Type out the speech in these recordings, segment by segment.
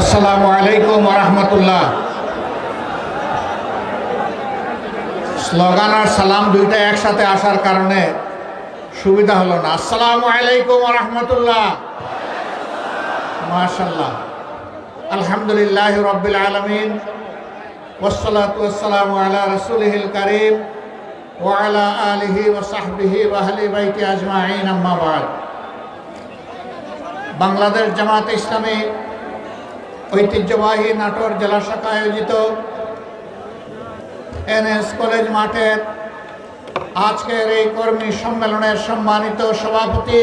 আসসালামু আলাইকুম রহমতুল্লাহ। স্লোগান আর সালাম দুইটা একসাথে আসার কারণে সুবিধা হলো না। আসসালামু আলাইকুম রহমতুল্লাহ। মাশাল্লাহ আলহামদুলিল্লাহ রব্বিল আলমিন। ওসলাতাম আলা রসুলহিল করিম ওয়ালা আলহি ওসাহবিহি বাইকি আজমা আজমাইন। আম্মাবাদ বাংলাদেশ জামাত ইসলামী ঐতিহ্যবাহী নাটোর জেলা শাখা আয়োজিত এনএস কলেজ মাঠের আজকের এই কর্মী সম্মেলনের সম্মানিত সভাপতি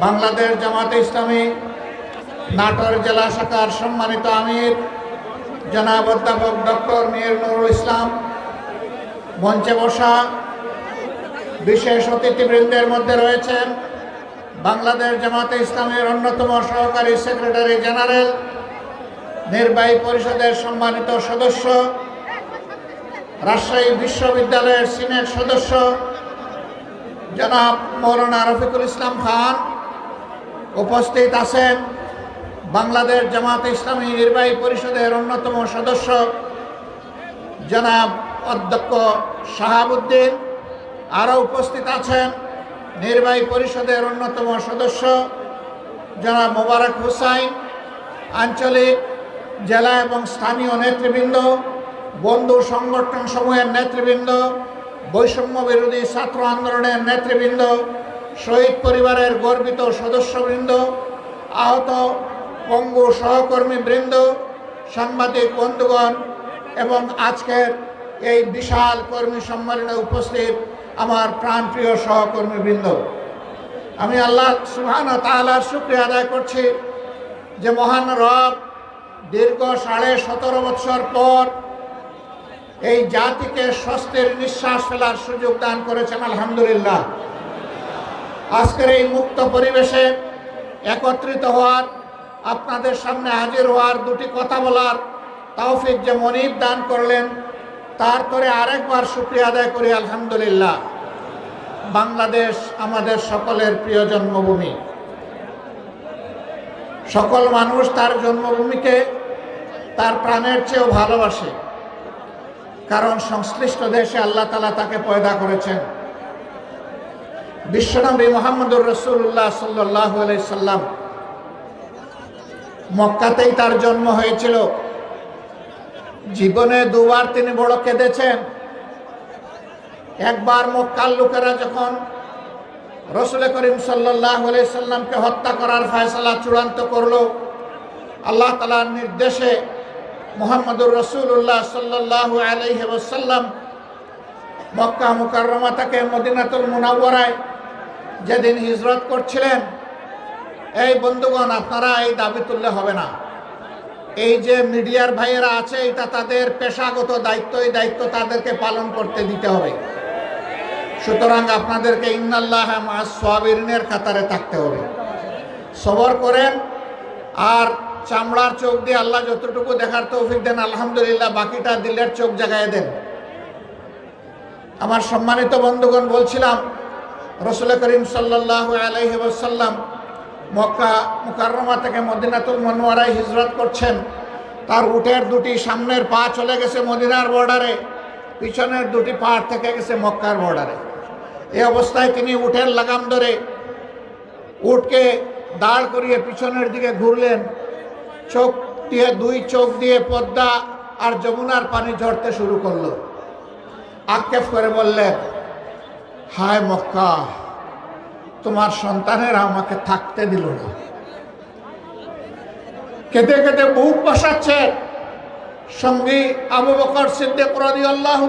বাংলাদেশ জামাত ইসলামী নাটোর জেলা শাখার সম্মানিত আমির জনাব অধ্যাপক ডক্টর মীর নুরুল ইসলাম, মঞ্চে বসা বিশেষ অতিথিবৃন্দের মধ্যে রয়েছেন বাংলাদেশ জামাতে ইসলামের অন্যতম সহকারী সেক্রেটারি জেনারেল, নির্বাহী পরিষদের সম্মানিত সদস্য, রাজশাহী বিশ্ববিদ্যালয়ের সিনেট সদস্য, জনাব মৌলানা রফিকুল ইসলাম খান উপস্থিত আছেন। বাংলাদেশ জামাতে ইসলামী নির্বাহী পরিষদের অন্যতম সদস্য, জনাব অধ্যক্ষ শাহাবুদ্দিন। আরও উপস্থিত আছেন নির্বাহী পরিষদের অন্যতম সদস্য জনাব মোবারক হুসাইন, আঞ্চলিক জেলা এবং স্থানীয় নেতৃবৃন্দ, বন্ধু সংগঠন সমূহের নেতৃবৃন্দ, বৈষম্য বিরোধী ছাত্র আন্দোলনের নেতৃবৃন্দ, শহীদ পরিবারের গর্বিত সদস্যবৃন্দ, আহত পঙ্গু সহকর্মীবৃন্দ সাংবাদিক বন্ধুগণ এবং আজকের এই বিশাল কর্মী সম্মেলনে উপস্থিত আমার প্রাণপ্রিয় সহকর্মীবৃন্দ, আমি আল্লাহ সুহান তালার শুক্রিয়া আদায় করছি যে মহান রব দীর্ঘ সাড়ে সতেরো বৎসর পর এই জাতিকে স্বস্তির নিঃশ্বাস ফেলার সুযোগ দান করেছেন, আলহামদুলিল্লাহ। আজকের এই মুক্ত পরিবেশে একত্রিত হওয়ার, আপনাদের সামনে হাজির হওয়ার দুটি কথা বলার তাওফিক যে মনিব দান করলেন তারপরে আরেকবার শুক্রিয়া আদায় করি, আলহামদুলিল্লাহ। বাংলাদেশ আমাদের সকলের প্রিয় জন্মভূমি। সকল মানুষ তার জন্মভূমিকে তার প্রাণের চেয়েও ভালোবাসে, কারণ সংশ্লিষ্ট দেশে আল্লাহ তালা তাকে পয়দা করেছেন। বিশ্বনবী মোহাম্মদুর রসুল্লাহ সাল্লাহ সাল্লাম মক্কাতেই তার জন্ম হয়েছিল। জীবনে দুবার তিনি বড় কেঁদেছেন। একবার মক্কাল লোকেরা যখন রসুল করিম সাল্লাহ সাল্লামকে হত্যা করার ফয়সলা চূড়ান্ত করল, আল্লাহ তালার নির্দেশে মোহাম্মদুর রসুল্লাহ সাল্লাহ আলহিসাল্লাম মক্কা মুকাররমা থেকে মদিনাতুল মুনাওয়ারায় যেদিন হিজরত করছিলেন, এই বন্ধুগণ, আপনারা এই দাবি তুললে হবে না। এই যে মিডিয়ার ভাইয়েরা আছে, এটা তাদের পেশাগত দায়িত্ব, এই দায়িত্ব তাদেরকে পালন করতে দিতে হবে। সুতরাং আপনাদেরকে ইন্নাল্লাহ সোয়াবিনের কাতারে থাকতে হবে। সবর করেন, আর চামড়ার চোখ দিয়ে আল্লাহ যতটুকু দেখার তৌফিক দেন, আলহামদুলিল্লাহ, বাকিটা দিলের চোখ জাগায় দেন। আমার সম্মানিত বন্ধুগণ, বলছিলাম, রসুল করিম সাল্লাহ আলহিবাসাল্লাম মক্কা মুকাররমা থেকে মদিনাতুল মনোয়ারায় হিজরত করছেন। তার উটের দুটি সামনের পা চলে গেছে মদিনার বর্ডারে, পিছনের দুটি পাহাড় থেকে গেছে মক্কার বর্ডারে। এই অবস্থায় তিনি উটের লাগাম ধরে উটকে দাঁড় করিয়ে পিছনের দিকে ঘুরলেন। চোখ দিয়ে দুই চোখ দিয়ে পদ্মা আর যমুনার পানি ঝরতে শুরু করল। আক্ষেপ করে বললেন, হায় মক্কা তোমার সন্তানেরা আমাকে থাকতে দিল না। কেঁদে কেঁদে বুক বসাচ্ছে। সঙ্গী আবু বকর সিদ্দিক রাদি আল্লাহ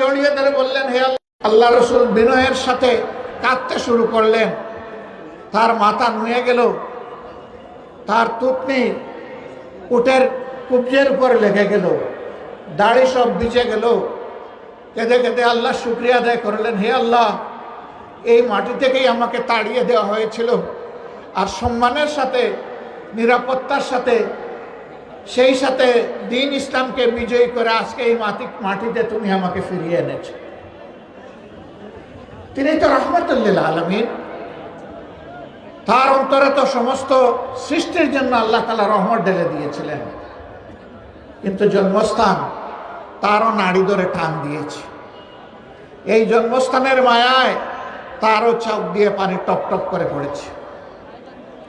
জড়িয়ে ধরে বললেন, হে আল্লাহ রসুল বিনয়ের সাথে কাঁদতে শুরু করলেন। তার মাথা নুয়ে গেল। তার তুতনি উটের কুবজের উপর লেগে গেল। দাড়ি সব ভিজে গেল। কেঁদে কেঁদে আল্লাহ শুক্রিয়া আদায় করলেন, হে আল্লাহ এই মাটি থেকেই আমাকে তাড়িয়ে দেওয়া হয়েছিল। আর সম্মানের সাথে, নিরাপত্তার সাথে, সেই সাথে দিন ইসলামকে বিজয়ী করে আজকে এই মাটি, মাটিতে তুমি আমাকে ফিরিয়ে এনেছ। তিনি তো রহমতুল্লিল আলমিন। তার অন্তরে তো সমস্ত সৃষ্টির জন্য আল্লাহ তালা রহমত ঢেলে দিয়েছিলেন। কিন্তু জন্মস্থান তারও নাড়ি ধরে টান দিয়েছে। এই জন্মস্থানের মায়ায় তারও চোখ দিয়ে পানি টপ টপ করে পড়েছে।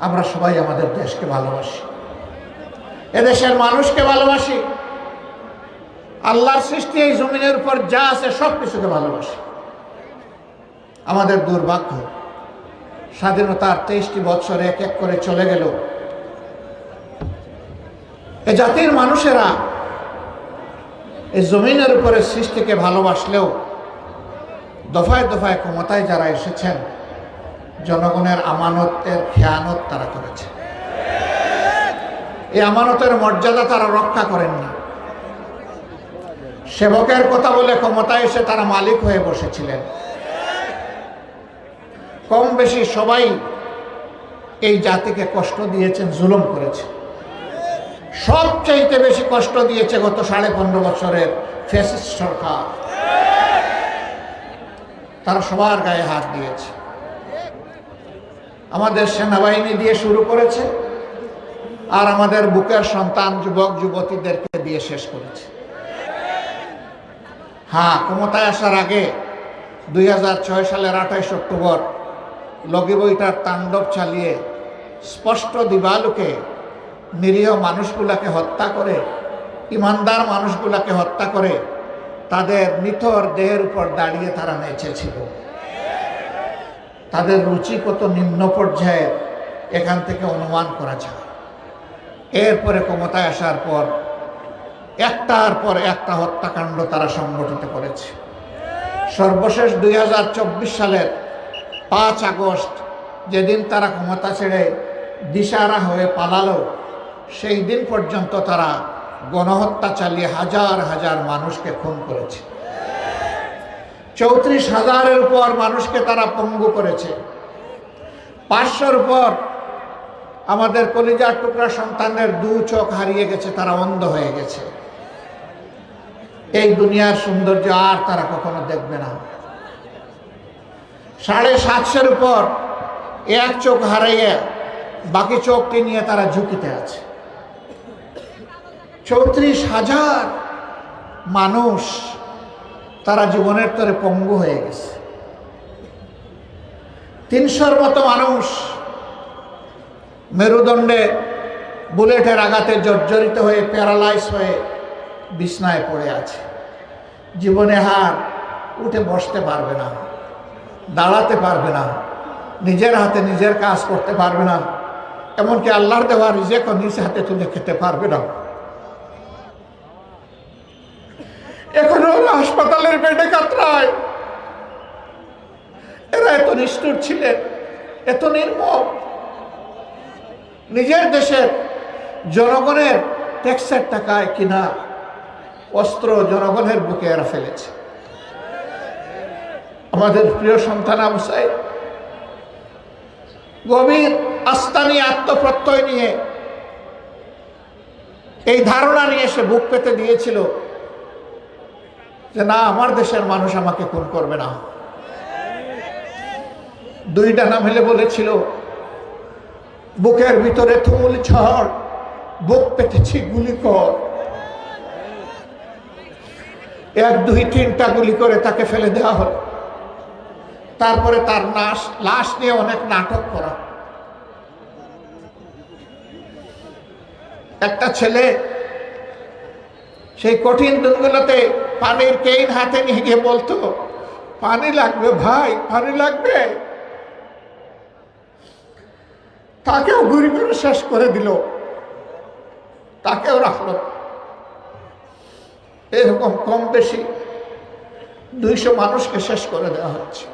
আমরা সবাই আমাদের দেশকে ভালোবাসি। এদেশের মানুষকে ভালোবাসি। আল্লাহর সৃষ্টি এই জমিনের উপর যা আছে সব কিছুকে ভালোবাসি। আমাদের দুর্ভাগ্য স্বাধীনতার তেইশটি বছর এক এক করে চলে গেল। এ জাতির মানুষেরা এই জমিনের উপরে সৃষ্টিকে ভালোবাসলেও দফায় দফায় ক্ষমতায় যারা এসেছেন, জনগণের আমানতের খেয়ানত তারা করেছে। এই আমানতের মর্যাদা তারা রক্ষা করেন না। সেবকের কথা বলে ক্ষমতায় এসে তারা মালিক হয়ে বসেছিলেন। কম বেশি সবাই এই জাতিকে কষ্ট দিয়েছেন, জুলুম করেছে। সবচাইতে বেশি কষ্ট দিয়েছে গত সাড়ে পনেরো বছরের ফেসিস্ট সরকার। তারা সবার গায়ে হাত দিয়েছে। আমাদের সেনাবাহিনী দিয়ে শুরু করেছে আর আমাদের বুকের সন্তান, যুবক, যুবতীদেরকে দিয়ে শেষ করেছে। হ্যাঁ ক্ষমতায় আসার আগে দুই হাজার ছয় সালের আঠাইশ অক্টোবর লগি বইটার তাণ্ডব চালিয়ে স্পষ্ট দিবালুকে নিরীহ মানুষগুলাকে হত্যা করে, ইমানদার মানুষগুলাকে হত্যা করে তাদের নিথর দেহের উপর দাঁড়িয়ে তারা নেচেছিল তাদের রুচি কত নিম্ন পর্যায়ের, এখান থেকে অনুমান করা যায়। এরপরে ক্ষমতায় আসার পর, একটার পর একটা হত্যাকাণ্ড তারা সংগঠিত করেছে। সর্বশেষ দুই হাজার চব্বিশ সালের পাঁচ আগস্ট, যেদিন তারা ক্ষমতা ছেড়ে দিশারা হয়ে পালালো, সেই দিন পর্যন্ত তারা গণহত্যা চালিয়ে হাজার হাজার মানুষকে খুন করেছে। চৌত্রিশ হাজারের উপর মানুষকে তারা পঙ্গু করেছে। পাঁচশোর উপর আমাদের কলিজার টুকরা সন্তানের দু চোখ হারিয়ে গেছে, তারা অন্ধ হয়ে গেছে। এই দুনিয়ার সৌন্দর্য আর তারা কখনো দেখবে না। সাড়ে সাতশোর উপর এক চোখ হারিয়ে বাকি চোখটি নিয়ে তারা ঝুঁকিতে আছে। চৌত্রিশ হাজার মানুষ তারা জীবনের তরে পঙ্গু হয়ে গেছে। তিনশোর মতো মানুষ মেরুদণ্ডে বুলেটের আঘাতে জর্জরিত হয়ে, প্যারালাইজ হয়ে বিছনায় পড়ে আছে। জীবনে হার উঠে বসতে পারবে না, দাঁড়াতে পারবে না, নিজের হাতে নিজের কাজ করতে পারবে না, এমনকি আল্লাহর দেওয়া রিজেকও নিজ হাতে তুলে খেতে পারবে না। এখনও হাসপাতালের বেডে কাতরায়। এরা এত নিষ্ঠুর ছিলেন এত নির্মম। নিজের দেশের জনগণের ট্যাক্সের টাকায় কিনা অস্ত্র জনগণের বুকে এরা ফেলেছে। আমাদের প্রিয় সন্তান সাহেব গভীর আস্থা নিয়ে আত্মপ্রত্যয় নিয়ে এই ধারণা নিয়ে সে বুক পেতে দিয়েছিল যে না, আমার দেশের মানুষ আমাকে খুন করবে না। দুইটা নাম হেলে বলেছিল, বুকের ভিতরে থুমুল ঝড়, বুক পেতেছি গুলি কর এক, দুই, তিনটা গুলি করে তাকে ফেলে দেওয়া হলো। তারপরে তার নাশ লাশ নিয়ে অনেক নাটক করা। একটা ছেলে সেই কঠিন দিনগুলোতে পানির কেইন হাতে নিয়ে গিয়ে বলতো, পানি লাগবে ভাই, পানি লাগবে। তাকেও ঘুরি ঘুরে শেষ করে দিল, তাকেও রাখল। এরকম কম বেশি দুইশো মানুষকে শেষ করে দেওয়া হচ্ছে।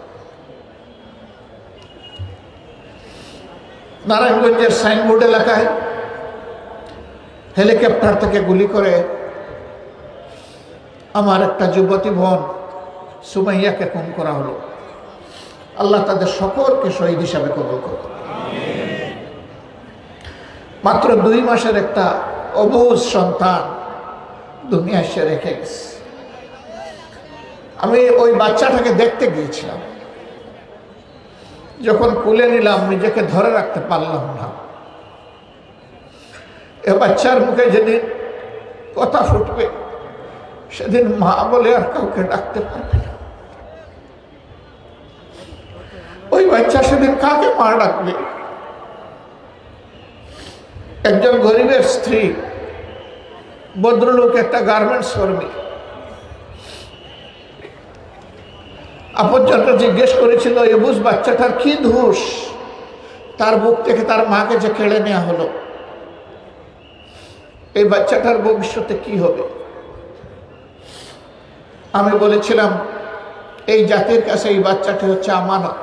নারায়ণগঞ্জের সাইনবোর্ড এলাকায় হেলিকপ্টার থেকে গুলি করে আমার একটা যুবতী বোন সুমাইয়াকে খুন করা হলো। আল্লাহ তাদের সকলকে শহীদ হিসাবে কবল করল মাত্র দুই মাসের একটা অবুজ সন্তান দুনিয়া সে রেখে গেছে। আমি ওই বাচ্চাটাকে দেখতে গিয়েছিলাম। যখন কুলে নিলাম, নিজেকে ধরে রাখতে পারলাম না। এ বাচ্চার মুখে যেদিন কথা ফুটবে সেদিন মা বলে আর কাউকে ডাকতে পারবে না। ওই বাচ্চা সেদিন কাকে মা ডাকবে? একজন গরিবের স্ত্রী, ভদ্রলোক একটা গার্মেন্টস কর্মী আপনজনটা জিজ্ঞেস করেছিল এবুজ বাচ্চাটার কি ধূস তার বুক থেকে তার মাকে যে কেড়ে নেওয়া হলো, এই বাচ্চাটার ভবিষ্যতে কি হবে? আমি বলেছিলাম, এই জাতির কাছে এই বাচ্চাটি হচ্ছে আমানত।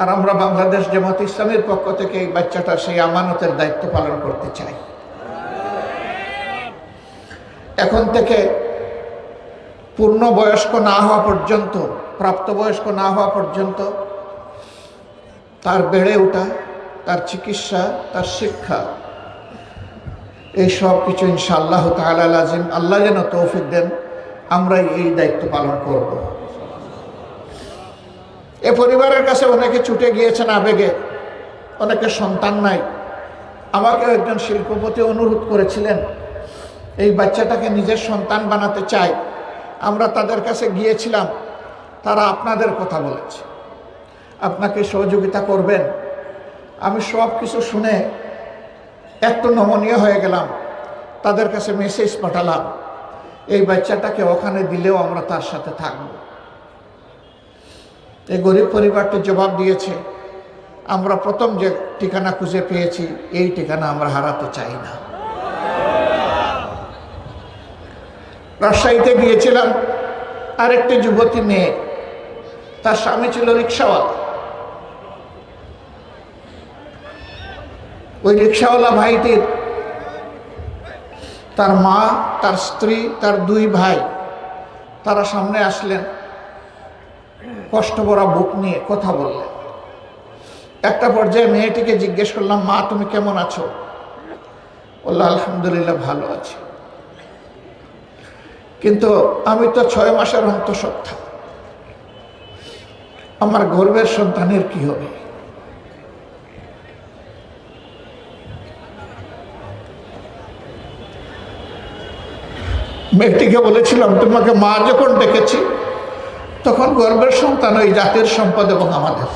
আর আমরা বাংলাদেশ জামাত ইসলামের পক্ষ থেকে এই বাচ্চাটা সেই আমানতের দায়িত্ব পালন করতে চাই। এখন থেকে পূর্ণ বয়স্ক না হওয়া পর্যন্ত প্রাপ্তবয়স্ক না হওয়া পর্যন্ত তার বেড়ে ওঠা, তার চিকিৎসা, তার শিক্ষা, এই সব কিছু ইনশাআল্লাহ তাআলা আজিম আল্লাহ যেন তৌফিক দেন। আমরাই এই দায়িত্ব পালন করব। এ পরিবারের কাছে অনেকে ছুটে গিয়েছেন আবেগে, অনেকে সন্তান নাই। আমাকে একজন শিল্পপতি অনুরোধ করেছিলেন, এই বাচ্চাটাকে নিজের সন্তান বানাতে চাই। আমরা তাদের কাছে গিয়েছিলাম, তারা আপনাদের কথা বলেছে। আপনাকে সহযোগিতা করবেন। আমি সব কিছু শুনে একটু নমনীয় হয়ে গেলাম। তাদের কাছে মেসেজ পাঠালাম। এই বাচ্চাটাকে ওখানে দিলেও আমরা তার সাথে থাকব। এই গরিব পরিবারটি জবাব দিয়েছে, আমরা প্রথম যে ঠিকানা খুঁজে পেয়েছি, এই ঠিকানা আমরা হারাতে চাই না। রাজশাহীতে গিয়েছিলাম, আরেকটি যুবতী মেয়ে, তার স্বামী ছিল রিক্সাওয়ালা। ওই রিক্সাওয়ালা ভাইটির তার মা, তার স্ত্রী, তার দুই ভাই, তারা সামনে আসলেন। কষ্ট ভরা বুক নিয়ে কথা বললেন। একটা পর্যায়ে মেয়েটিকে জিজ্ঞেস করলাম, মা, তুমি কেমন আছো? বলল, আলহামদুলিল্লাহ, ভালো আছি। কিন্তু আমি তো ছয় মাসের অন্তঃসত্ত্বা। আমার গর্বের সন্তানের কি হবে? মেয়েটিকে বলেছিলাম, তোমাকে মা যখন ডেকেছি, তখন গর্বের সন্তান ওই জাতির সম্পদ এবং আমাদের।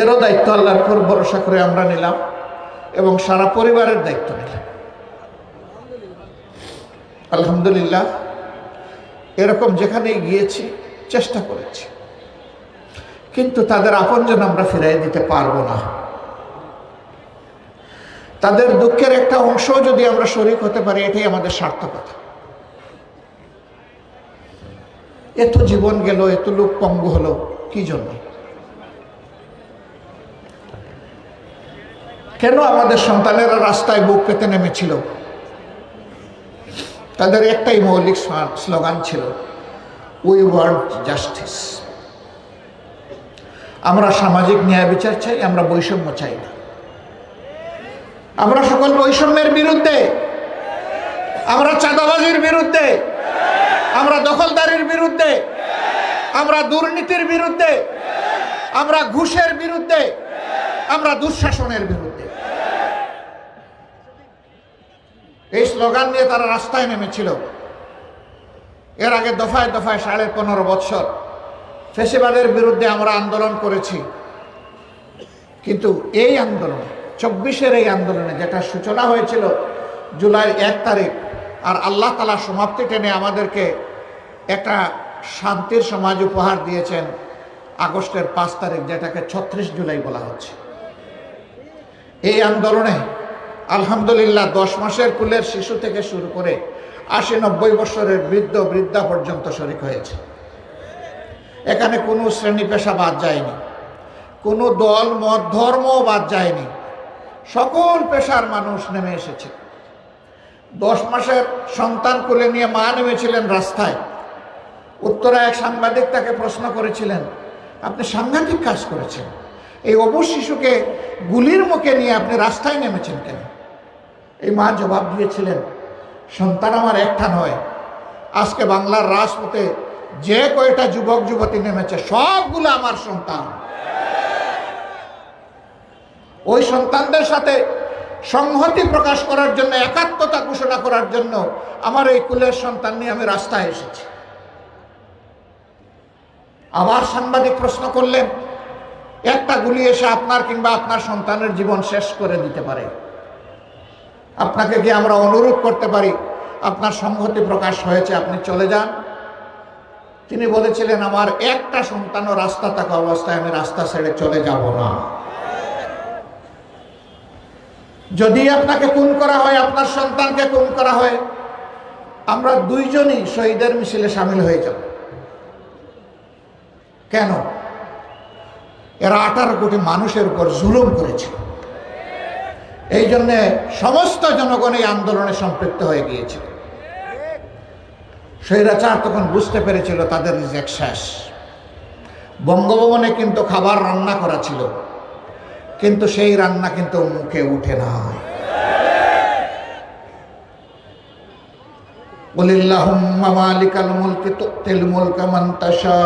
এরও দায়িত্ব আল্লাহর পর ভরসা করে আমরা নিলাম এবং সারা পরিবারের দায়িত্ব নিলাম। আলহামদুলিল্লাহ, এরকম যেখানেই গিয়েছি, চেষ্টা করেছি। কিন্তু তাদের আপনজন আমরা ফিরাই দিতে পারব না। তাদের দুঃখের একটা অংশ যদি আমরা শরিক হতে পারি, এটাই আমাদের সার্থকতা এত জীবন গেল, এত লোক পঙ্গু হলো, কি জন্য? কেন আমাদের সন্তানেরা রাস্তায় বুক পেতে নেমেছিল? তাদের একটাই মৌলিক স্লোগান ছিল উই ওয়ান্ট জাস্টিস আমরা সামাজিক ন্যায় বিচার চাই, আমরা বৈষম্য চাই না। আমরা সকল বৈষম্যের বিরুদ্ধে, আমরা চাঁদাবাজির বিরুদ্ধে, আমরা দখলদারির বিরুদ্ধে, আমরা দুর্নীতির বিরুদ্ধে, আমরা ঘুষের বিরুদ্ধে, আমরা দুঃশাসনের বিরুদ্ধে। এই স্লোগান নিয়ে তারা রাস্তায় নেমেছিল। এর আগে দফায় দফায় সাড়ে পনেরো বৎসর ফেসিবাদের বিরুদ্ধে আমরা আন্দোলন করেছি। কিন্তু এই আন্দোলন চব্বিশের এই আন্দোলনে যেটা সূচনা হয়েছিল জুলাই এক তারিখ, আর আল্লাহ তালা সমাপ্তি টেনে আমাদেরকে একটা শান্তির সমাজ উপহার দিয়েছেন আগস্টের পাঁচ তারিখ, যেটাকে ছত্রিশ জুলাই বলা হচ্ছে। এই আন্দোলনে আলহামদুলিল্লাহ দশ মাসের কুলের শিশু থেকে শুরু করে আশি নব্বই বছরের বৃদ্ধ বৃদ্ধা পর্যন্ত শরিক হয়েছে। এখানে কোনো শ্রেণি পেশা বাদ যায়নি, কোনো দল, মত ধর্ম বাদ যায়নি। সকল পেশার মানুষ নেমে এসেছে। দশ মাসের সন্তান কোলে নিয়ে মা নেমেছিলেন রাস্তায়। উত্তরা এক সাংবাদিক তাকে প্রশ্ন করেছিলেন, আপনি সাংঘাতিক কাজ করেছেন। এই অবু শিশুকে গুলির মুখে নিয়ে আপনি রাস্তায় নেমেছেন কেন? এই মা জবাব দিয়েছিলেন, সন্তান আমার একটা নয়। আজকে বাংলার রাজপথে যে কয়টা যুবক যুবতী নেমেছে, সবগুলো আমার সন্তান। ওই সন্তানদের সাথে সংহতি প্রকাশ করার জন্য, একাত্মতা ঘোষণা করার জন্য আমার এই কুলের সন্তান নিয়ে আমি রাস্তায় এসেছি। আবার সাংবাদিক প্রশ্ন করলেন, একটা গুলি এসে আপনার কিংবা আপনার সন্তানের জীবন শেষ করে দিতে পারে। আপনাকে কি আমরা অনুরোধ করতে পারি? আপনার সংহতি প্রকাশ হয়েছে, আপনি চলে যান। তিনি বলেছিলেন, আমার একটা সন্তানও রাস্তা থাকা অবস্থায় আমি রাস্তা ছেড়ে চলে যাব না। যদি আপনাকে খুন করা হয়, আপনার সন্তানকে খুন করা হয়, আমরা দুইজনই শহীদের মিছিলে সামিল হয়ে যাব। কেন? এরা আঠারো কোটি মানুষের উপর জুলুম করেছে এই জন্যে সমস্ত জনগণ এই আন্দোলনে সম্পৃক্ত হয়ে গিয়েছিল। স্বৈরাচার তখন বুঝতে পেরেছিল, তাদের রিজেক্ট শেষ। বঙ্গভবনে কিন্তু খাবার রান্না করা ছিল। কিন্তু সেই রান্না কিন্তু মুখে উঠে নাই বলিল্লাহুম্মা মালিকাল মুলকি তুতিল মুলকা মান তাশা,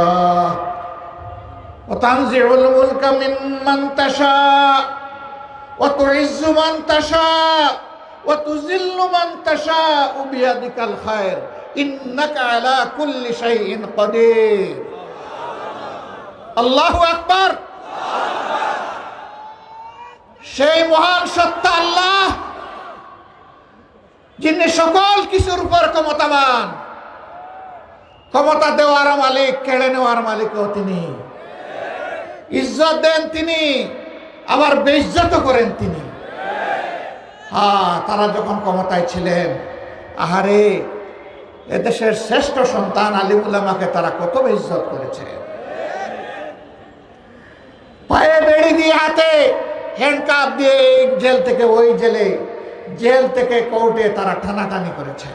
ওয়া তানজিউল মুলকা মিম্মান তাশা, ওয়া তুইজ্জু মান তাশা, ওয়া আকবার। সেই মহান সত্তা আল্লাহ, যিনি সকল কিছুর উপর ক্ষমতাবান। ক্ষমতা দেওয়ার মালিক, কেড়ে নেওয়ার মালিকও তিনি। ইজ্জত দেন তিনি, আবার বেইজ্জত করেন তিনি। হ্যাঁ তারা যখন ক্ষমতায় ছিলেন, আহারে, এদেশের শ্রেষ্ঠ সন্তান আলিমুল্লামাকে তারা কত বেইজ্জত করেছে। পায়ে বেড়ি দিয়ে হাতে হ্যান্ডকাপ দিয়ে এই জেল থেকে, ওই জেলে, জেল থেকে কোর্টে তারা টানাটানি করেছে।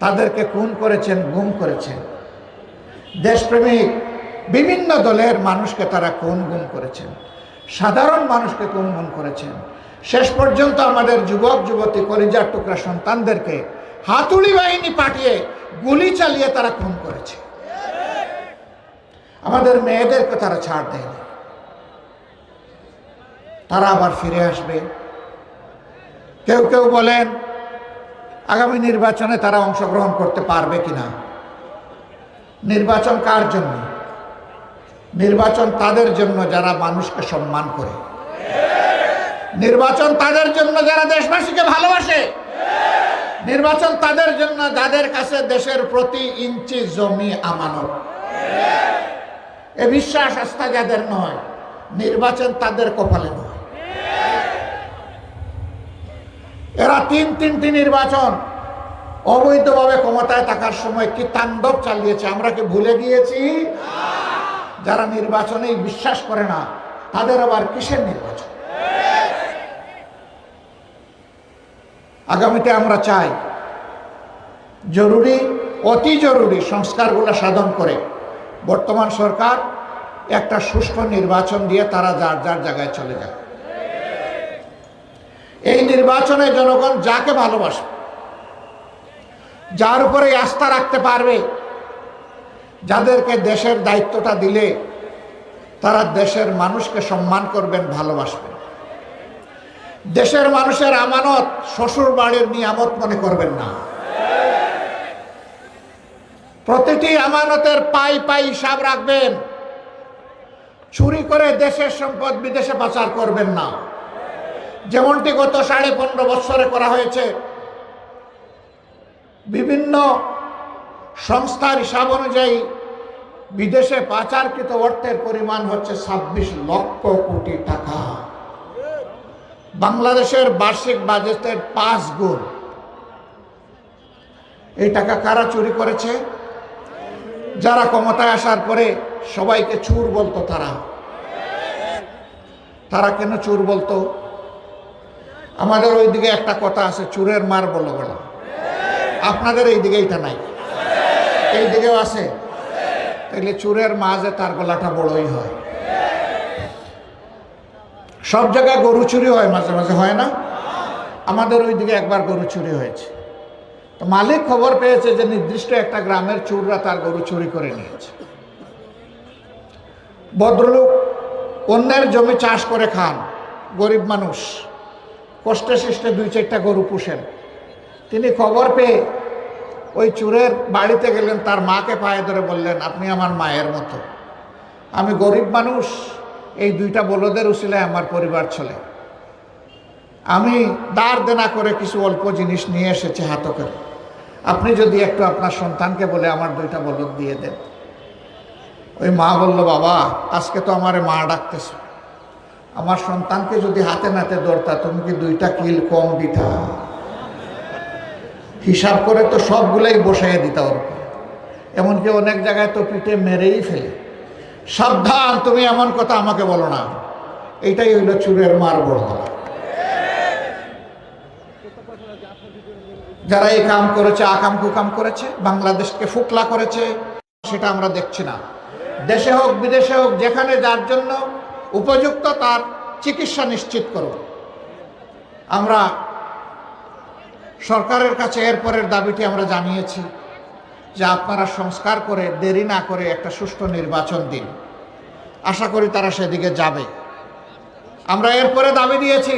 তাদেরকে খুন করেছেন, গুম করেছেন। দেশপ্রেমিক বিভিন্ন দলের মানুষকে তারা খুন গুম করেছেন। সাধারণ মানুষকে খুন গুম করেছেন। শেষ পর্যন্ত আমাদের যুবক, যুবতী, কলিজার টুকরা সন্তানদেরকে হাতুড়ি বাহিনী পাঠিয়ে গুলি চালিয়ে তারা খুন করেছে। আমাদের মেয়েদেরকে তারা ছাড় দেয়নি। তারা আবার ফিরে আসবে। কেউ কেউ বলেন, আগামী নির্বাচনে তারা অংশগ্রহণ করতে পারবে কিনা? নির্বাচন কার জন্য? নির্বাচন তাদের জন্য যারা মানুষকে সম্মান করে। নির্বাচন তাদের জন্য যারা দেশবাসীকে ভালোবাসে। নির্বাচন তাদের জন্য যাদের কাছে দেশের প্রতি ইঞ্চি জমি আমানত। এ বিশ্বাস আস্থা যাদের নয়, নির্বাচন তাদের কপালে নয়। এরা তিন তিনটি নির্বাচন। অবৈধভাবে ক্ষমতায় থাকার সময় কি তাণ্ডব চালিয়েছে? আমরা কি ভুলে গিয়েছি? যারা নির্বাচনেই বিশ্বাস করে না, তাদের আবার কিসের নির্বাচন? আগামীতে আমরা চাই জরুরি, অতি জরুরি সংস্কারগুলো সাধন করে বর্তমান সরকার একটা সুষ্ঠু নির্বাচন দিয়ে তারা যার যার জায়গায় চলে যায় এই নির্বাচনে জনগণ যাকে ভালোবাসবে যার উপরে আস্থা রাখতে পারবে, যাদেরকে দেশের দায়িত্বটা দিলে তারা দেশের মানুষকে সম্মান করবেন, ভালোবাসবেন। দেশের মানুষের আমানত শ্বশুর বাড়ির নিয়ামত মনে করবেন না। প্রতিটি আমানতের পাই পাই হিসাব রাখবেন। চুরি করে দেশের সম্পদ বিদেশে পাচার করবেন না। যেমনটি গত সাড়ে পনেরো বৎসরে করা হয়েছে, বিভিন্ন সংস্থার হিসাব অনুযায়ী বিদেশে পাচারকৃত অর্থের পরিমাণ হচ্ছে ছাব্বিশ লক্ষ কোটি টাকা। বাংলাদেশের বার্ষিক বাজেটের পাঁচ গুণ। এই টাকা কারা চুরি করেছে? যারা ক্ষমতায় আসার পরে সবাইকে চুর বলতো তারা। তারা কেন চুর বলতো? আমাদের ওইদিকে একটা কথা আছে, চুরের মার বলো বলা আপনাদের এই দিকে এটা নাই। এই দিকেও আছে। তাইলে চুরের মাঝে তার গলাটা বড়ই হয়। সব জায়গায় গরু চুরি হয়, মাঝে মাঝে হয় না। আমাদের ওই দিকে একবার গরু চুরি হয়েছে। তো মালিক খবর পেয়েছে যে নির্দিষ্ট একটা গ্রামের চুররা তার গরু চুরি করে নিয়েছে। ভদ্রলোক অন্যের জমি চাষ করে খান, গরিব মানুষ। কষ্টে সৃষ্টে দুই চারটা গরু পুষেন। তিনি খবর পেয়ে ওই চুরের বাড়িতে গেলেন, তার মাকে পায়ে ধরে বললেন, আপনি আমার মায়ের মতো। আমি গরিব মানুষ, এই দুইটা বলদের উসিলায় আমার পরিবার চলে। আমি দাঁড় দেনা করে কিছু অল্প জিনিস নিয়ে এসেছি হাত করে আপনি যদি একটু আপনার সন্তানকে বলে আমার দুইটা বলদ দিয়ে দেন। ওই মা বলল, বাবা, আজকে তো আমারে মা ডাকতেছ। আমার সন্তানকে যদি হাতে নাতে দৌড়তা তুমি কি দুইটা কিল কম দিতা? হিসাব করে তো সবগুলাই বসাইয়া দিতা ওর এমনকি অনেক জায়গায় তো পিঠে মেরেই ফেলে। সাবধান, তুমি এমন কথা আমাকে বলো না। এইটাই হইল চুরের মার বড় যারা এই কাম করেছে আকাম কুকাম করেছে, বাংলাদেশকে ফুকলা করেছে, সেটা আমরা দেখছি না। দেশে হোক, বিদেশে হোক, যেখানে যার জন্য উপযুক্ত তার চিকিৎসা নিশ্চিত করব আমরা সরকারের কাছে এরপরের দাবিটি আমরা জানিয়েছি যে আপনারা সংস্কার করে, দেরি না করে একটা সুষ্ঠু নির্বাচন দিন। আশা করি তারা সেদিকে যাবে। আমরা এরপরে দাবি দিয়েছি,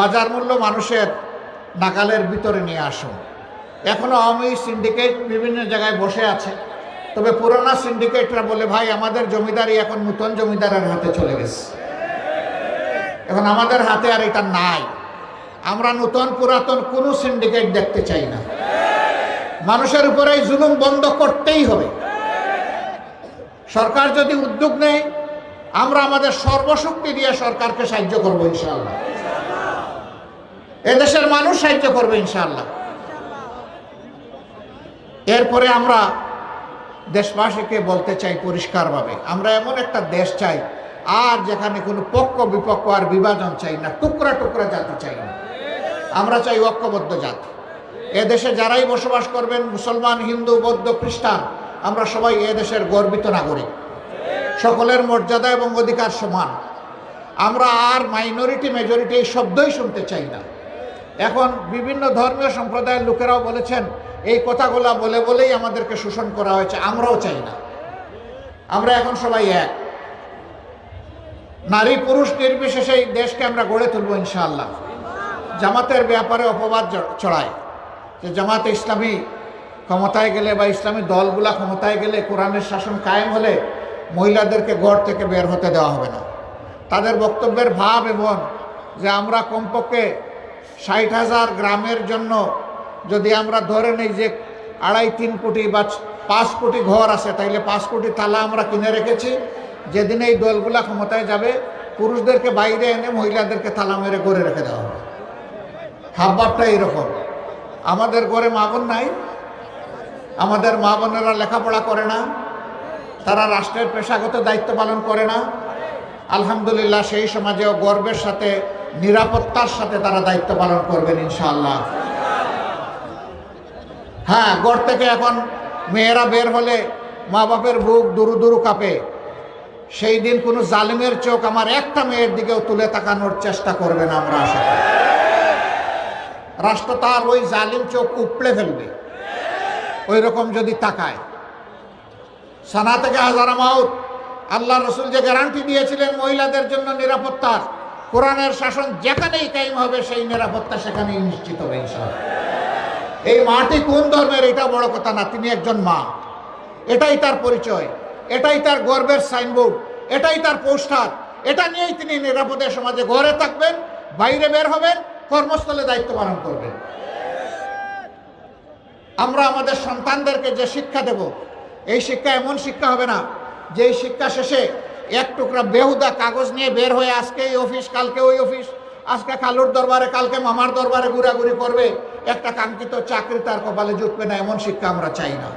বাজার মূল্য মানুষের নাগালের ভিতরে নিয়ে আসুন। এখনও আওয়ামী সিন্ডিকেট বিভিন্ন জায়গায় বসে আছে। তবে পুরোনো সিন্ডিকেটরা বলে, ভাই, আমাদের জমিদারি এখন নূতন জমিদারের হাতে চলে গেছে। এখন আমাদের হাতে আর এটা নাই। আমরা নূতন পুরাতন কোনো সিন্ডিকেট দেখতে চাই না। মানুষের উপরে এই জুলুম বন্ধ করতেই হবে। সরকার যদি উদ্যোগ নেয়, আমরা আমাদের সর্বশক্তি দিয়ে সরকারকে সাহায্য করব, ইনশাআল্লাহ। এদেশের মানুষ সাহায্য করবে, ইনশাআল্লাহ। এরপরে আমরা দেশবাসীকে বলতে চাই পরিষ্কারভাবে, আমরা এমন একটা দেশ চাই, আর যেখানে কোনো পক্ষ বিপক্ষ আর বিভাজন চাই না, টুকরা টুকরা জাতি চাই না। আমরা চাই ঐক্যবদ্ধ জাতি। এদেশে যারাই বসবাস করবেন, মুসলমান, হিন্দু, বৌদ্ধ, খ্রিস্টান, আমরা সবাই এদেশের গর্বিত নাগরিক। সকলের মর্যাদা এবং অধিকার সমান। আমরা আর মাইনরিটি মেজরিটি এই শব্দই শুনতে চাই না। এখন বিভিন্ন ধর্মীয় সম্প্রদায়ের লোকেরাও বলেছেন এই কথাগুলা বলে বলেই আমাদেরকে শোষণ করা হয়েছে, আমরাও চাই না। আমরা এখন সবাই এক। নারী পুরুষ নির্বিশেষে এই দেশকে আমরা গড়ে তুলব ইনশাআল্লাহ। জামাতের ব্যাপারে অপবাদ চড়ায় যে জামাতে ইসলামী ক্ষমতায় গেলে বা ইসলামী দলগুলা ক্ষমতায় গেলে কোরআনের শাসন কায়েম হলে মহিলাদেরকে ঘর থেকে বের হতে দেওয়া হবে না। তাদের বক্তব্যের ভাব এবং যে আমরা কমপক্ষে ষাট হাজার গ্রামের জন্য যদি আমরা ধরে নেই যে আড়াই, তিন কোটি বা পাঁচ কোটি ঘর আছে, তাইলে পাঁচ কোটি তালা আমরা কিনে রেখেছি। যেদিন এই দলগুলা ক্ষমতায় যাবে, পুরুষদেরকে বাইরে এনে মহিলাদেরকে তালা মেরে করে রেখে দেওয়া হবে। হাবভাবটা এইরকম। আমাদের ঘরে মা বোন নাই, আমাদের মা বোনেরা লেখাপড়া করে না, তারা রাষ্ট্রের পেশাগত দায়িত্ব পালন করে না। আলহামদুলিল্লাহ, সেই সমাজেও গর্বের সাথে, নিরাপত্তার সাথে তারা দায়িত্ব পালন করবেন ইনশাআল্লাহ। হ্যাঁ গড় থেকে এখন মেয়েরা বের হলে মা বাপের বুক দুরু দুরু কাঁপে। সেই দিন কোনো জালিমের চোখ আমার একটা মেয়ের দিকেও তুলে তাকানোর চেষ্টা করবেন আমরা আশা করি। রাষ্ট্র তার ওই জালিম চোখ উপড়ে ফেলবে। ওই রকম যদি তাকায়। সানা থেকে হাজারা মাউত আল্লাহ রসুল যে গ্যারান্টি দিয়েছিলেন মহিলাদের জন্য নিরাপত্তার, কোরআনের শাসন যেখানেই কায়েম হবে সেই নিরাপত্তা সেখানেই নিশ্চিত হবে ইনশাআল্লাহ। এই মাটি কোন ধর্মের এটা বড় কথা না, তিনি একজন মা। এটাই তার পরিচয়, এটাই তার গর্বের সাইনবোর্ড, এটাই তার পোস্টার। এটা নিয়েই তিনি নিরাপদে সমাজে ঘরে থাকবেন, বাইরে বের হবেন, কর্মস্থলে দায়িত্ব পালন করবেন। আমরা আমাদের সন্তানদেরকে যে শিক্ষা দেব, এই শিক্ষা এমন শিক্ষা হবে না যে শিক্ষা শেষে এক টুকরা বেহুদা কাগজ নিয়ে বের হয়ে আজকে এই অফিস, কালকে ওই অফিস আজকে কালুর দরবারে, কালকে মামার দরবারে ঘুরাঘুরি করবে। একটা কাঙ্ক্ষিত চাকরি তার কপালে জুটবে না, এমন শিক্ষা আমরা চাই না।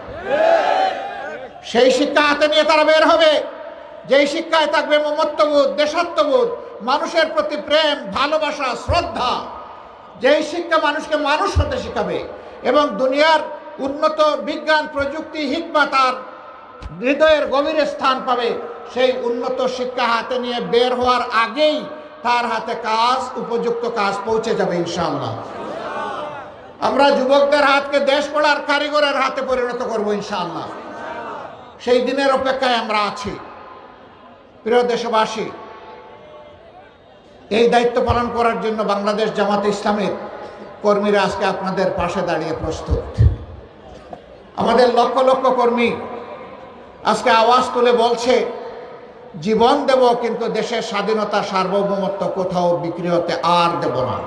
সেই শিক্ষা হাতে নিয়ে তারা বের হবে। যেই শিক্ষায় থাকবে মমত্ববোধ, দেশাত্মবোধ, মানুষের প্রতি প্রেম, ভালোবাসা, শ্রদ্ধা। যেই শিক্ষা মানুষকে মানুষ হতে শেখাবে এবং দুনিয়ার উন্নত বিজ্ঞান, প্রযুক্তি, হিকমা তার হৃদয়ের গভীরে স্থান পাবে, সেই উন্নত শিক্ষা হাতে নিয়ে বের হওয়ার আগেই তার হাতে কাজ, উপযুক্ত কাজ পৌঁছে যাবে ইনশাআল্লাহ। আমরা যুবকদের হাতকে দেশ পড়ার কারিগরের হাতে পরিণত করব ইনশাআল্লাহ। সেই দিনের অপেক্ষায় আমরা আছি। প্রিয় দেশবাসী, এই দায়িত্ব পালন করার জন্য বাংলাদেশ জামাতে ইসলামের কর্মীরা আজকে আপনাদের পাশে দাঁড়িয়ে প্রস্তুত। আমাদের লক্ষ লক্ষ কর্মী আজকে আওয়াজ তুলে বলছে জীবন দেব, কিন্তু দেশের স্বাধীনতা সার্বভৌমত্ব কোথাও বিক্রি হতে আর দেব না।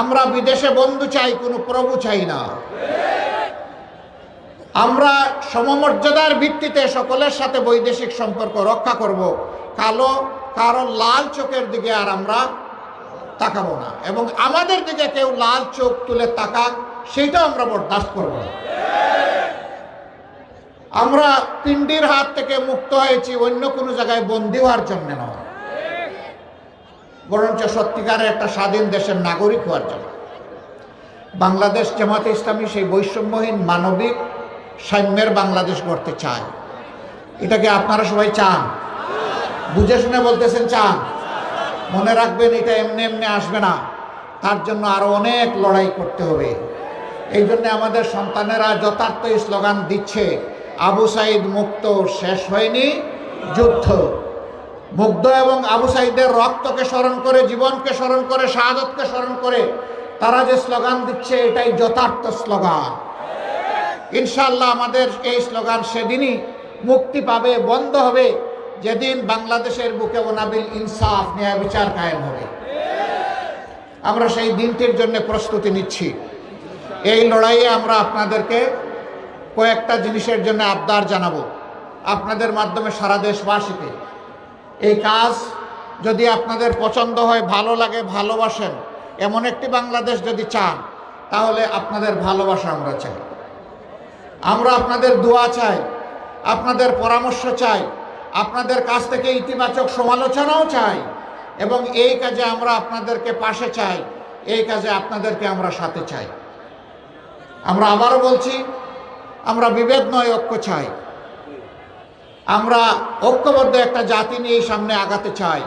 আমরা বিদেশে বন্ধু চাই, কোনো প্রভু চাই না। আমরা সমমর্যাদার ভিত্তিতে সকলের সাথে বৈদেশিক সম্পর্ক রক্ষা করব। কালো, কারও লাল চোখের দিকে আর আমরা তাকাবো না। এবং আমাদের দিকে কেউ লাল চোখ তুলে তাকাক সেটাও আমরা বরদাস্ত করব না। আমরা পিণ্ডির হাত থেকে মুক্ত হয়েছি, অন্য কোনো জায়গায় বন্দী হওয়ার জন্য নয়। বরঞ্চ সত্যিকারের একটা স্বাধীন দেশের নাগরিক হওয়ার জন্য। বাংলাদেশ জামাতে ইসলামী সেই বৈষম্যহীন মানবিক সাম্যের বাংলাদেশ গড়তে চায়। এটাকে আপনারা সবাই চান? বুঝে শুনে বলতেছেন চান। মনে রাখবেন এটা এমনি এমনি আসবে না। তার জন্য আরও অনেক লড়াই করতে হবে। এই জন্য আমাদের সন্তানেরা যথার্থ স্লোগান দিচ্ছে। আবু সাইদ মুক্ত শেষ হয়নি, যুদ্ধ। মুগ্ধ এবং আবু সাইদের রক্তকে স্মরণ করে, জীবনকে স্মরণ করে, শাহাদতকে স্মরণ করে, তারা যে স্লোগান দিচ্ছে, এটাই যথার্থ স্লোগান। ইনশাল্লাহ আমাদের এই স্লোগান সেদিনই মুক্তি পাবে, বন্ধ হবে, যেদিন বাংলাদেশের বুকে ওনাবিল ইনসাফ, ন্যায় বিচার কায়েম হবে। আমরা সেই দিনটির জন্য প্রস্তুতি নিচ্ছি। এই লড়াইয়ে আমরা আপনাদেরকে কয়েকটা জিনিসের জন্য আবদার জানাব। আপনাদের মাধ্যমে সারা দেশবাসীকে। এই কাজ যদি আপনাদের পছন্দ হয়, ভালো লাগে, ভালোবাসেন, এমন একটি বাংলাদেশ যদি চান, তাহলে আপনাদের ভালোবাসা আমরা চাই। আমরা আপনাদের দোয়া চাই, আপনাদের পরামর্শ চাই, আপনাদের কাছ থেকে ইতিবাচক সমালোচনাও চাই, এবং এই কাজে আমরা আপনাদেরকে পাশে চাই, এই কাজে আপনাদেরকে আমরা সাথে চাই। আমরা আবারও বলছি আমরা বিভেদ নয়, ঐক্য চাই। আমরা ঐক্যবদ্ধ একটা জাতি নিয়ে সামনে আগাতে চাই।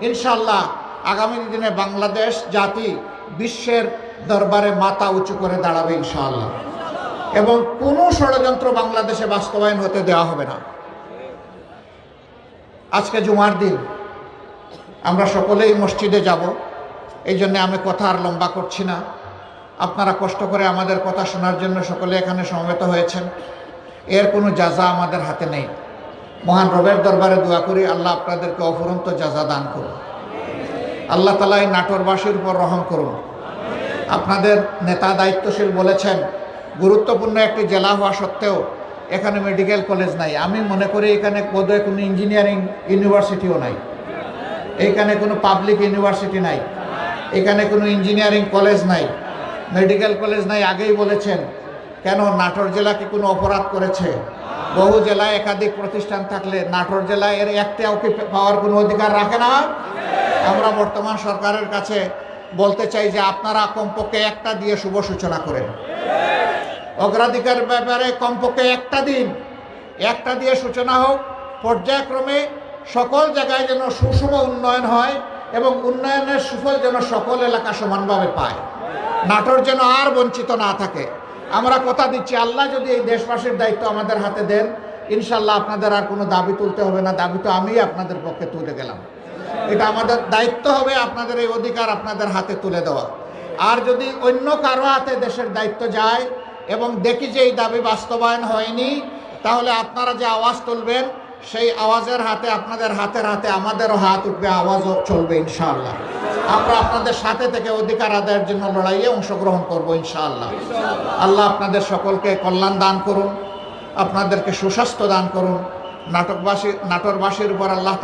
ইনশাল্লাহ আগামী দিনে বাংলাদেশ জাতি বিশ্বের দরবারে মাথা উঁচু করে দাঁড়াবে ইনশাআল্লাহ। এবং কোনো ষড়যন্ত্র বাংলাদেশে বাস্তবায়ন হতে দেওয়া হবে না। আজকে জুমার দিন, আমরা সকলেই মসজিদে যাব। এই জন্য আমি কথা আর লম্বা করছি না। আপনারা কষ্ট করে আমাদের কথা শোনার জন্য সকলে এখানে সমবেত হয়েছেন। এর কোনো যাজা আমাদের হাতে নেই। মহান রবের দরবারে দোয়া করি, আল্লাহ আপনাদেরকে অফুরন্ত যাজা দান করুন। আল্লাহ তালা এই নাটোরবাসীর উপর রহম করুন। আপনাদের নেতা দায়িত্বশীল বলেছেন, গুরুত্বপূর্ণ একটি জেলা হওয়া সত্ত্বেও এখানে মেডিকেল কলেজ নাই। আমি মনে করি এখানে বোধহয় কোনো ইঞ্জিনিয়ারিং ইউনিভার্সিটিও নাই। এখানে কোনো পাবলিক ইউনিভার্সিটি নাই। এখানে কোনো ইঞ্জিনিয়ারিং কলেজ নাই। মেডিকেল কলেজ নাই, আগেই বলেছেন। কেন নাটোর জেলা কি কোনো অপরাধ করেছে? বহু জেলায় একাধিক প্রতিষ্ঠান থাকলে নাটোর জেলায় এর একটাও কি পাওয়ার কোনো অধিকার রাখে না? আমরা বর্তমান সরকারের কাছে বলতে চাই যে আপনারা কমপক্ষে একটা দিয়ে শুভ সূচনা করেন। অগ্রাধিকার ব্যাপারে কমপক্ষে একটা দিন, একটা দিয়ে সূচনা হোক। পর্যায়ক্রমে সকল জায়গায় যেন সুষম উন্নয়ন হয় এবং উন্নয়নের সুফল যেন সকল এলাকা সমানভাবে পায়। নাটোর যেন আর বঞ্চিত না থাকে। আমরা কথা দিচ্ছি, আল্লাহ যদি এই দেশবাসীর দায়িত্ব আমাদের হাতে দেন, ইনশাল্লাহ আপনাদের আর কোনো দাবি তুলতে হবে না, দাবি তো আমি আপনাদের পক্ষে তুলে গেলাম। এটা আমাদের দায়িত্ব হবে, আপনাদের এই অধিকার আপনাদের হাতে তুলে দেওয়া। আর যদি অন্য কারও হাতে দেশের দায়িত্ব যায় এবং দেখি যে এই দাবি বাস্তবায়ন হয়নি, তাহলে আপনারা যে আওয়াজ তুলবেন সেই আওয়াজের হাতে, আপনাদের হাতের হাতে, আমাদেরও হাত উঠবে, আওয়াজও চলবে, ইনশাআল্লাহ। আমরা আপনাদের সাথে থেকে অধিকার আদায়ের জন্য লড়াইয়ে অংশগ্রহণ করব, ইনশাআল্লাহ। আল্লাহ আপনাদের সকলকে কল্যাণ দান করুন, আপনাদেরকে সুস্বাস্থ্য দান করুন। নাটকবাসী নাটকবাসীর উপর আল্লাহ